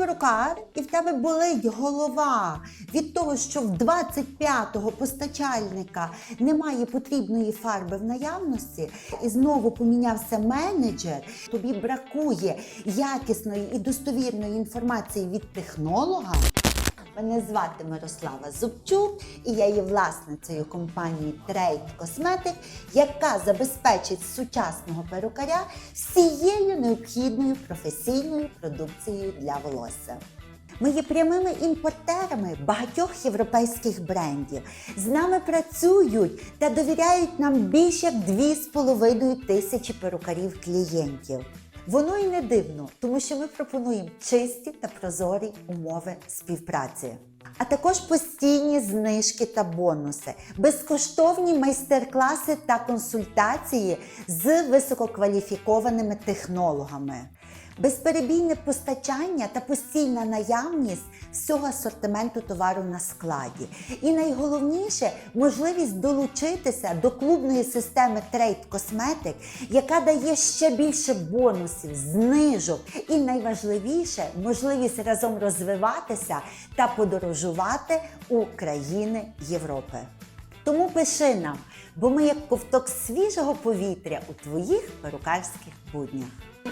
перукар, і в тебе болить голова від того, що в 25-го постачальника немає потрібної фарби в наявності, і знову помінявся менеджер, тобі бракує якісної і достовірної інформації від технолога. Мене звати Мирослава Зубчук, і я є власницею компанії Trade Cosmetic, яка забезпечить сучасного перукаря всією необхідною професійною продукцією для волосся. Ми є прямими імпортерами багатьох європейських брендів. З нами працюють та довіряють нам більше як 2,5 тисячі перукарів клієнтів. Воно і не дивно, тому що ми пропонуємо чисті та прозорі умови співпраці. А також постійні знижки та бонуси, безкоштовні майстер-класи та консультації з висококваліфікованими технологами, безперебійне постачання та постійна наявність всього асортименту товару на складі. І найголовніше можливість долучитися до клубної системи Trade Cosmetic, яка дає ще більше бонусів, знижок і найважливіше можливість разом розвиватися та подорожувати у країни Європи. Тому пиши нам, бо ми як ковток свіжого повітря у твоїх перукарських буднях.